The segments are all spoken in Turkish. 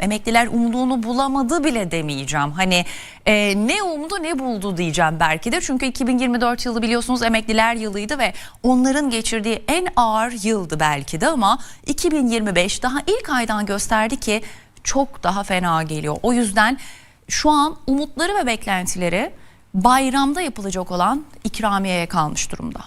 Emekliler umduğunu bulamadı bile demeyeceğim. Hani e, ne umdu ne buldu diyeceğim belki de. Çünkü 2024 yılı biliyorsunuz emekliler yılıydı ve onların geçirdiği en ağır yıldı belki de ama 2025 daha ilk aydan gösterdi ki çok daha fena geliyor. O yüzden şu an umutları ve beklentileri bayramda yapılacak olan ikramiyeye kalmış durumda.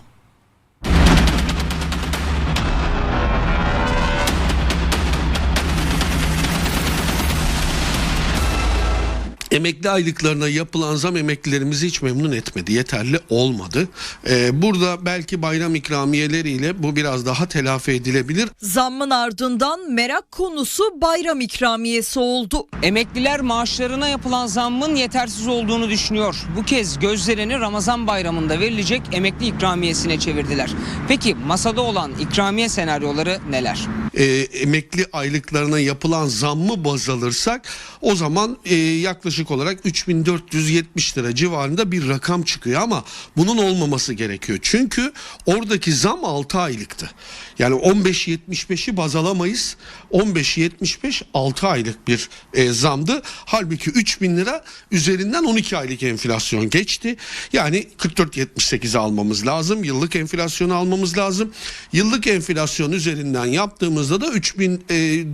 Emekli aylıklarına yapılan zam emeklilerimizi hiç memnun etmedi. Yeterli olmadı. Ee, burada belki bayram ikramiyeleriyle bu biraz daha telafi edilebilir. Zammın ardından merak konusu bayram ikramiyesi oldu. Emekliler maaşlarına yapılan zammın yetersiz olduğunu düşünüyor. Bu kez gözlerini Ramazan bayramında verilecek emekli ikramiyesine çevirdiler. Peki masada olan ikramiye senaryoları neler? Ee, emekli aylıklarına yapılan zammı baz alırsak o zaman e, yaklaşık olarak 3470 lira civarında bir rakam çıkıyor ama bunun olmaması gerekiyor. Çünkü oradaki zam 6 aylıktı. Yani 15.75'i baz alamayız. 15.75 6 aylık bir e, zamdı. Halbuki 3000 lira üzerinden 12 aylık enflasyon geçti. Yani 44.78'i almamız lazım. Yıllık enflasyonu almamız lazım. Yıllık enflasyon üzerinden yaptığımızda da 3000 e,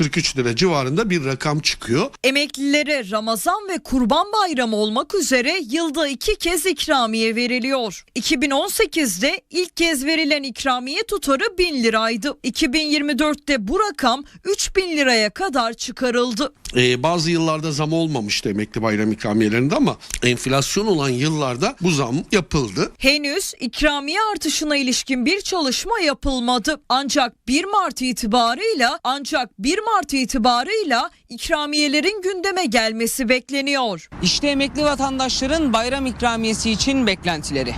4343 lira civarında bir rakam çıkıyor. Emeklilere Ramazan ve Kurban Bayramı olmak üzere yılda iki kez ikramiye veriliyor. 2018'de ilk kez verilen ikramiye tutarı 1000 liraydı. 2024'te bu rakam 3000 liraya kadar çıkarıldı. Ee, bazı yıllarda zam olmamıştı emekli bayram ikramiyelerinde ama enflasyon olan yıllarda bu zam yapıldı. Henüz ikramiye artışına ilişkin bir çalışma yapılmadı. Ancak 1 Mart itibarıyla ancak 1 Mart itibarıyla ikramiyelerin gündeme gelmesi bekleniyor. İşte emekli vatandaşların bayram ikramiyesi için beklentileri.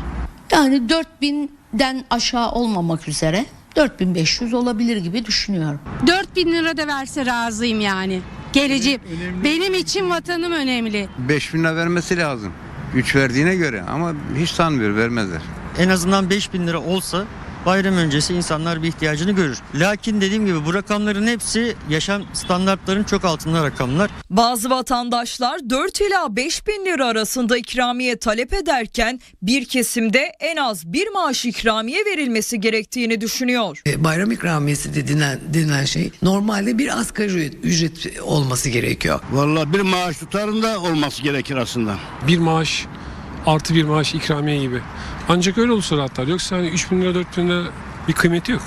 Yani 4000'den aşağı olmamak üzere 4500 olabilir gibi düşünüyorum. 4000 lira da verse razıyım yani. Geleceğim. Benim için vatanım önemli. 5000 lira vermesi lazım. 3 verdiğine göre ama hiç sanmıyorum vermezler. en azından 5000 lira olsa bayram öncesi insanlar bir ihtiyacını görür. Lakin dediğim gibi bu rakamların hepsi yaşam standartlarının çok altında rakamlar. Bazı vatandaşlar 4 ila 5 bin lira arasında ikramiye talep ederken bir kesimde en az bir maaş ikramiye verilmesi gerektiğini düşünüyor. E, Bayram ikramiyesi dediğin, denilen şey normalde bir asgari ücret, ücret olması gerekiyor. Vallahi bir maaş tutarında olması gerekir aslında. bir maaş artı bir maaş ikramiye gibi. Ancak öyle olursa rahatlar. Yoksa hani 3 bin lira 4 bin lira bir kıymeti yok.